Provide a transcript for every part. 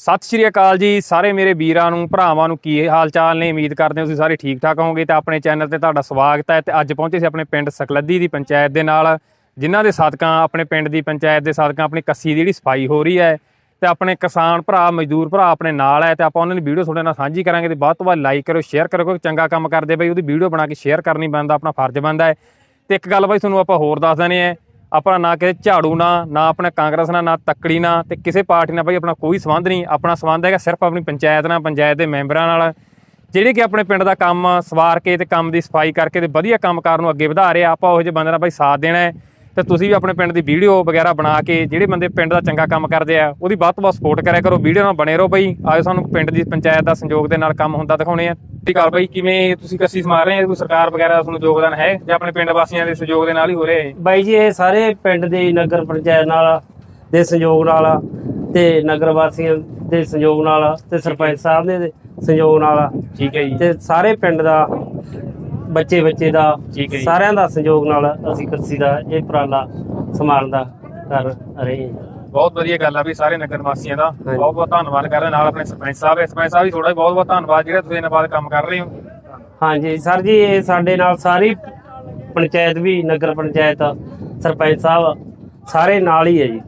ਸਤਿ ਸ਼੍ਰੀ ਅਕਾਲ ਜੀ ਸਾਰੇ ਮੇਰੇ ਵੀਰਾਂ ਨੂੰ, ਭਰਾਵਾਂ ਨੂੰ ਕੀ ਹਾਲ ਚਾਲ ਨੇ? ਉਮੀਦ ਕਰਦੇ ਹਾਂ ਤੁਸੀਂ ਸਾਰੇ ਠੀਕ ਠਾਕ ਹੋਵੋਗੇ ਤੇ ਆਪਣੇ ਚੈਨਲ ਤੇ ਤੁਹਾਡਾ ਸਵਾਗਤ ਹੈ ਤੇ ਅੱਜ ਪਹੁੰਚੇ ਸੀ ਆਪਣੇ ਪਿੰਡ ਸਕਲੱਦੀ ਦੀ ਪੰਚਾਇਤ ਦੇ ਨਾਲ, ਜਿਨ੍ਹਾਂ ਦੇ ਸਦਕਾਂ ਆਪਣੇ ਪਿੰਡ ਦੀ ਪੰਚਾਇਤ ਦੇ ਸਦਕਾਂ ਆਪਣੀ ਕੱਸੀ ਦੀ ਜਿਹੜੀ ਸਫ਼ਾਈ ਹੋ ਰਹੀ ਹੈ ਤੇ ਆਪਣੇ ਕਿਸਾਨ ਭਰਾ, ਮਜ਼ਦੂਰ ਭਰਾ ਆਪਣੇ ਨਾਲ ਹੈ ਤੇ ਆਪਾਂ ਉਹਨਾਂ ਦੀ ਵੀਡੀਓ ਤੁਹਾਡੇ ਨਾਲ ਸਾਂਝੀ ਕਰਾਂਗੇ ਤੇ ਵੱਧ ਤੋਂ ਵੱਧ ਲਾਈਕ ਕਰੋ ਸ਼ੇਅਰ ਕਰੋ ਕੋਈ ਚੰਗਾ ਕੰਮ ਕਰਦੇ ਬਈ, ਉਹਦੀ ਵੀਡੀਓ ਬਣਾ ਕੇ ਸ਼ੇਅਰ ਕਰਨੀ ਬਣਦਾ, ਆਪਣਾ ਫਰਜ਼ ਬਣਦਾ ਹੈ। ਤੇ ਇੱਕ ਗੱਲ ਬਾਈ ਤੁਹਾਨੂੰ ਆਪਾਂ ਹੋਰ ਦੱਸ ਦਿੰਦੇ ਆ ਆਪਣਾ ਨਾ ਕਿਸੇ ਝਾੜੂ ਨਾਲ ਨਾ ਆਪਣਾ ਕਾਂਗਰਸ ਨਾਲ, ਨਾ ਤੱਕੜੀ ਨਾਲ ਤੇ ਕਿਸੇ ਪਾਰਟੀ ਨਾਲ ਭਾਈ ਆਪਣਾ ਕੋਈ ਸੰਬੰਧ ਨਹੀਂ। ਆਪਣਾ ਸੰਬੰਧ ਹੈਗਾ ਸਿਰਫ ਆਪਣੀ ਪੰਚਾਇਤ ਨਾਲ, ਪੰਚਾਇਤ ਦੇ ਮੈਂਬਰਾਂ ਨਾਲ। ਜਿਹੜੇ ਕਿ ਆਪਣੇ ਪਿੰਡ ਦਾ ਕੰਮ ਸਵਾਰ ਕੇ ਤੇ ਕੰਮ ਦੀ ਸਫ਼ਾਈ ਕਰਕੇ ਤੇ ਵਧੀਆ ਕੰਮਕਾਰ ਨੂੰ ਅੱਗੇ ਵਧਾ ਰਹੇ। ਆ ਆਪਾਂ ਉਹ ਜਿਹੇ ਬੰਦੇ ਨਾਲ ਭਾਈ ਸਾਥ ਦੇਣਾ ਹੈ। ਤੇ ਤੁਸੀਂ ਵੀ ਆਪਣੇ ਪਿੰਡ ਦੀ ਵੀਡੀਓ ਵਗੈਰਾ ਬਣਾ ਕੇ, ਜਿਹੜੇ ਬੰਦੇ ਪਿੰਡ ਦਾ ਚੰਗਾ ਕੰਮ ਕਰਦੇ ਆ, ਉਹਦੀ ਵੱਧ ਤੋਂ ਵੱਧ ਸਪੋਰਟ ਕਰਿਆ ਕਰੋ। ਵੀਡੀਓ ਨਾਲ ਬਣੇ ਰਹੋ ਭਾਈ ਆਓ ਸਾਨੂੰ ਪਿੰਡ ਦੀ ਪੰਚਾਇਤ ਦਾ ਸੰਯੋਗ ਦੇ ਨਾਲ ਕੰਮ ਹੁੰਦਾ ਦਿਖਾਉਣੇ ਆ। ਆ ਬਈ ਕਿਵੇਂ ਤੁਸੀਂ ਕੱਸੀ ਸਮਾਰ ਰਹੇ ਕੋਈ ਸਰਕਾਰ ਵਗੈਰਾ ਤੁਹਾਨੂੰ ਯੋਗਦਾਨ ਹੈ? ਜਾਂ ਆਪਣੇ ਪਿੰਡ ਵਾਸੀਆਂ ਦੇ ਸਹਿਯੋਗ ਦੇ ਨਾਲ ਹੀ ਹੋ ਰਿਹਾ? ਹੈ ਬਾਈ ਜੀ ਇਹ ਸਾਰੇ ਪਿੰਡ ਦੇ ਨਗਰ ਪੰਚਾਇਤ ਨਾਲ ਦੇ ਸੰਯੋਗ ਨਾਲ ਤੇ ਨਗਰ ਵਾਸੀਆਂ ਦੇ ਸੰਯੋਗ ਨਾਲ ਤੇ ਸਰਪੰਚ ਸਾਹਿਬ ਦੇ ਸੰਯੋਗ ਨਾਲ। ਠੀਕ ਹੈ ਜੀ। ਤੇ ਸਾਰੇ ਪਿੰਡ ਦਾ ਬੱਚੇ ਬੱਚੇ ਦਾ ਠੀਕ ਹੈ ਜੀ। ਸਾਰਿਆਂ ਦਾ ਸੰਯੋਗ ਨਾਲ ਅਸੀਂ ਕੱਸੀ ਦਾ ਇਹ ਉਪਰਾਲਾ ਸੰਭਾਲਣ ਦਾ ਕਰ ਰਹੇ ਹਾਂ। ਬਹੁਤ ਵਧੀਆ ਗੱਲ ਆ ਵੀ ਸਾਰੇ ਨਗਰ ਵਾਸੀਆਂ ਦਾ। ਬਹੁਤ ਬਹੁਤ ਧੰਨਵਾਦ ਕਰਦੇ ਨਾਲ ਆਪਣੇ ਸਰਪੰਚ ਸਾਹਿਬ ਸਰਪੰਚ ਸਾਹਿਬ ਵੀ ਤੁਹਾਡਾ ਬਹੁਤ ਬਹੁਤ ਧੰਨਵਾਦ ਜਿਹੜੇ ਤੁਸੀਂ ਇਹਨਾਂ ਬਾਅਦ ਕੰਮ ਕਰ ਰਹੇ ਹੋ ਹਾਂਜੀ ਸਰ ਜੀ ਇਹ ਸਾਡੇ ਨਾਲ ਸਾਰੀ ਪੰਚਾਇਤ ਵੀ ਨਗਰ ਪੰਚਾਇਤ ਸਰਪੰਚ ਸਾਹਿਬ ਸਾਰੇ ਨਾਲ ਹੀ ਹੈ ਜੀ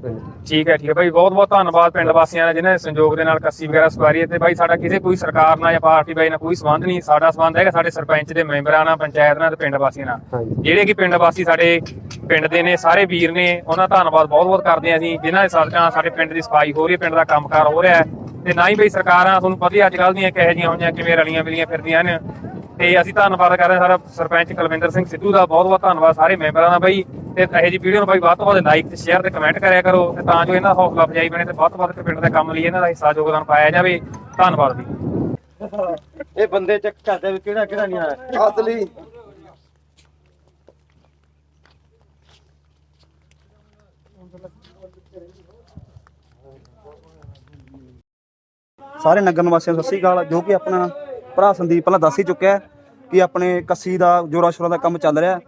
ਠੀਕ ਹੈ ਠੀਕ ਹੈ। ਭਾਈ ਬਹੁਤ ਬਹੁਤ ਧੰਨਵਾਦ ਪਿੰਡ ਵਾਸੀਆਂ ਦਾ ਜਿਨ੍ਹਾਂ ਨੇ ਸੰਯੋਗ ਦੇ ਨਾਲ ਕੱਸੀ ਵਗੈਰਾ ਸਵਾਰੀ ਤੇ ਭਾਈ ਸਾਡਾ ਕਿਸੇ ਕੋਈ ਸਰਕਾਰ ਨਾਲ ਜਾਂ ਪਾਰਟੀ ਬਾਈ ਨਾਲ ਕੋਈ ਸੰਬੰਧ ਨਹੀਂ। ਸਾਡਾ ਸੰਬੰਧ ਹੈਗਾ ਸਾਡੇ ਸਰਪੰਚ ਦੇ ਮੈਂਬਰਾਂ ਨਾਲ ਪੰਚਾਇਤ ਨਾਲ ਤੇ ਪਿੰਡ ਵਾਸੀਆਂ ਨਾਲ। ਜਿਹੜੇ ਕਿ ਪਿੰਡ ਵਾਸੀ ਸਾਡੇ ਪਿੰਡ ਦੇ ਨੇ ਸਾਰੇ ਵੀਰ ਨੇ ਉਹਨਾਂ ਦਾ ਧੰਨਵਾਦ ਬਹੁਤ ਬਹੁਤ ਕਰਦੇ ਹਾਂ ਅਸੀਂ ਜਿਨ੍ਹਾਂ ਦੇ ਸਦਕਾ ਸਾਡੇ ਪਿੰਡ ਦੀ ਸਫ਼ਾਈ ਹੋ ਰਹੀ ਹੈ ਪਿੰਡ ਦਾ ਕੰਮਕਾਰ ਹੋ ਰਿਹਾ ਹੈ। ਤੇ ਨਾ ਹੀ ਬਈ ਸਰਕਾਰਾਂ ਤੁਹਾਨੂੰ ਪਤਾ ਹੀ ਅੱਜ ਕੱਲ੍ਹ ਦੀਆਂ ਕਿਹੋ ਜਿਹੀਆਂ ਹੋਈਆਂ ਕਿਵੇਂ ਰਲੀਆਂ ਮਿਲੀਆਂ ਫਿਰਦੀਆਂ ਨੇ ਤੇ ਅਸੀਂ ਧੰਨਵਾਦ ਕਰਦੇ ਹਾਂ ਸਾਰਾ ਸਰਪੰਚ ਕੁਲਵਿੰਦਰ ਸਿੰਘ ਸਿੱਧੂ ਦਾ। ਬਹੁਤ ਬਹੁਤ ਧੰਨਵਾਦ ਸਾਰੇ ਮੈਂਬਰਾਂ ਦਾ ਬਈ। ਤੇ ਇਹੋ ਜਿਹੀ ਵੀਡੀਓ ਨੂੰ ਬਾਈ ਵੱਧ ਤੋਂ ਵੱਧ ਲਾਈਕ ਤੇ ਸ਼ੇਅਰ ਤੇ ਕਮੈਂਟ ਕਰਿਆ ਕਰੋ ਤੇ ਤਾਂ ਜੋ ਇਹਨਾਂ ਦਾ ਹੌਸਲਾ ਅਫਜ਼ਾਈ ਬਣੇ ਤੇ ਵੱਧ ਤੋਂ ਵੱਧ ਪਿੰਡ ਦੇ ਕੰਮ ਲਈ ਇਹਨਾਂ ਦਾ ਹਿੱਸਾ ਯੋਗਦਾਨ ਪਾਇਆ ਜਾਵੇ। ਧੰਨਵਾਦ ਜੀ। ਇਹ ਬੰਦੇ ਚੈੱਕ ਕਰਦੇ ਵੀ ਕਿਹੜਾ ਕਿਹੜਾ ਨਹੀਂ ਆਇਆ? ਆਦਲੀ ਸਾਰੇ ਨਗਰ ਨਿਵਾਸੀਆਂ ਨੂੰ ਸਤਿ ਸ੍ਰੀ ਅਕਾਲ। ਜੋ ਕਿ ਆਪਣਾ ਭਰਾ ਸੰਦੀਪ ਪਹਿਲਾਂ ਦੱਸ ਹੀ ਚੁੱਕਿਆ ਕਿ ਆਪਣੇ ਕੱਸੀ ਦਾ ਜੋਰਾ ਸ਼ੋਰਾ ਦਾ ਕੰਮ ਚੱਲ ਰਿਹਾ।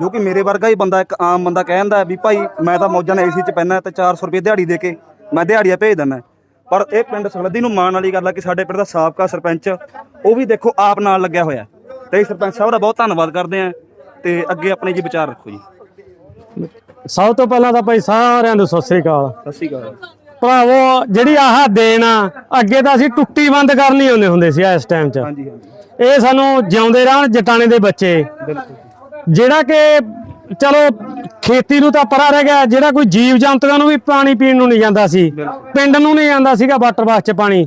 ਜੋ ਕਿ ਮੇਰੇ ਵਰਗਾ ਹੀ ਬੰਦਾ ਇੱਕ ਆਮ ਬੰਦਾ ਕਹਿ ਜਾਂਦਾ ਹੈ ਵੀ ਭਾਈ ਮੈਂ ਤਾਂ ਮੌਜਾਂ ਨਾਲ ਏਸੀ 'ਚ ਪੈਣਾ ਤੇ 400 ਰੁਪਏ ਦਿਹਾੜੀ ਦੇ ਕੇ ਮੈਂ ਦਿਹਾੜੀਆ ਭੇਜ ਦਿੰਦਾ ਪਰ ਇਹ ਪਿੰਡ ਸਗਲਦੀ ਨੂੰ ਮਾਣ ਵਾਲੀ ਗੱਲ ਹੈ ਕਿ ਸਾਡੇ ਪਿੰਡ ਦਾ ਸਾਬਕਾ ਸਰਪੰਚ ਉਹ ਵੀ ਦੇਖੋ ਆਪ ਨਾਲ ਲੱਗਿਆ ਹੋਇਆ ਤੇ ਸਰਪੰਚ ਸਾਹਿਬ ਦਾ ਬਹੁਤ ਧੰਨਵਾਦ ਕਰਦੇ ਹਾਂ ਤੇ ਅੱਗੇ ਆਪਣੇ ਜੀ ਵਿਚਾਰ ਰੱਖੋ ਜੀ। ਸਭ ਤੋਂ ਪਹਿਲਾਂ ਤਾਂ ਭਾਈ ਸਾਰਿਆਂ ਨੂੰ ਸਤਿ ਸ੍ਰੀ ਅਕਾਲ। ਸਤਿ ਸ੍ਰੀ ਅਕਾਲ। ਭਰਾਵੋ ਜਿਹੜੀ ਆਹ ਦੇਣ ਅੱਗੇ ਤਾਂ ਅਸੀਂ ਟੁੱਟੀ ਬੰਦ ਕਰਨੀ ਹੁੰਦੇ ਹੁੰਦੇ ਸੀ ਇਸ ਟਾਈਮ 'ਚ। ਹਾਂਜੀ ਹਾਂਜੀ। ਇਹ ਸਾਨੂੰ ਜਿਉਂਦੇ ਰਹਿਣ ਜਟਾਣੇ ਦੇ ਬੱਚੇ। ਜਿਹੜਾ ਕਿ ਚਲੋ ਖੇਤੀ ਨੂੰ ਤਾਂ ਪਰਾ ਰਹਿ ਗਿਆ ਜਿਹੜਾ ਕੋਈ ਜੀਵ ਜੰਤੂਆਂ ਨੂੰ ਵੀ ਪਾਣੀ ਪੀਣ ਨੂੰ ਨਹੀਂ ਜਾਂਦਾ ਸੀ ਪਿੰਡ ਨੂੰ ਨਹੀਂ ਜਾਂਦਾ ਸੀਗਾ ਵਾਟਰ ਬਾਕਸ 'ਚ ਪਾਣੀ।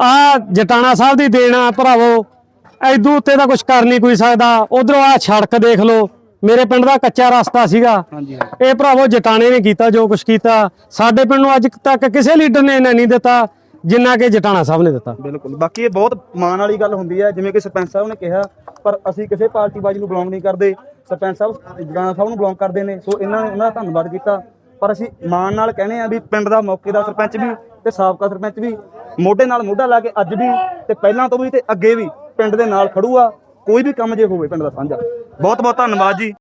ਆ ਜਟਾਣਾ ਸਾਹਿਬ ਦੀ ਦੇਣ ਭਰਾਵੋ ਐਦੂ ਉੱਤੇ ਤਾਂ ਕੁਝ ਕਰ ਨਹੀਂ ਕੋਈ ਸਕਦਾ। ਉਧਰੋਂ ਆ ਸੜਕ ਦੇਖ ਲਓ ਮੇਰੇ ਪਿੰਡ ਦਾ ਕੱਚਾ ਰਸਤਾ ਸੀਗਾ। ਇਹ ਭਰਾਵੋ ਜਟਾਣੇ ਨੇ ਕੀਤਾ ਜੋ ਕੁਝ ਕੀਤਾ। ਸਾਡੇ ਪਿੰਡ ਨੂੰ ਅੱਜ ਤੱਕ ਕਿਸੇ ਲੀਡਰ ਨੇ ਇੰਨਾ ਨਹੀਂ ਦਿੱਤਾ ਜਿੰਨਾ ਕਿ ਜਟਾਣਾ ਸਾਹਿਬ ਨੇ ਦਿੱਤਾ। ਬਿਲਕੁਲ। ਬਾਕੀ ਇਹ ਬਹੁਤ ਮਾਣ ਵਾਲੀ ਗੱਲ ਹੁੰਦੀ ਹੈ ਜਿਵੇਂ ਕਿ ਸਰਪੰਚ ਸਾਹਿਬ ਨੇ ਕਿਹਾ ਪਰ ਅਸੀਂ ਕਿਸੇ ਪਾਰਟੀ ਬਾਜੀ ਨੂੰ ਬਿਲੋਂਗ ਨਹੀਂ ਕਰਦੇ। ਸਰਪੰਚ ਸਾਹਿਬ ਜਗਾਣਾ ਸਾਹਿਬ ਨੂੰ ਬਿਲੋਂਗ ਕਰਦੇ ਨੇ ਸੋ ਇਹਨਾਂ ਨੇ ਉਹਨਾਂ ਦਾ ਧੰਨਵਾਦ ਕੀਤਾ। ਪਰ ਅਸੀਂ ਮਾਣ ਨਾਲ ਕਹਿੰਦੇ ਆ ਵੀ ਪਿੰਡ ਦਾ ਮੌਕੇ ਦਾ ਸਰਪੰਚ ਵੀ ਤੇ ਸਾਬਕਾ ਸਰਪੰਚ ਵੀ ਮੋਢੇ ਨਾਲ ਮੋਢਾ ਲਾ ਕੇ ਅੱਜ ਵੀ ਤੇ ਪਹਿਲਾਂ ਤੋਂ ਵੀ ਤੇ ਅੱਗੇ ਵੀ ਪਿੰਡ ਦੇ ਨਾਲ ਖੜੂਆ। ਕੋਈ ਵੀ ਕੰਮ ਜੇ ਹੋਵੇ ਪਿੰਡ ਦਾ ਸਾਂਝਾ। ਬਹੁਤ ਬਹੁਤ ਧੰਨਵਾਦ ਜੀ।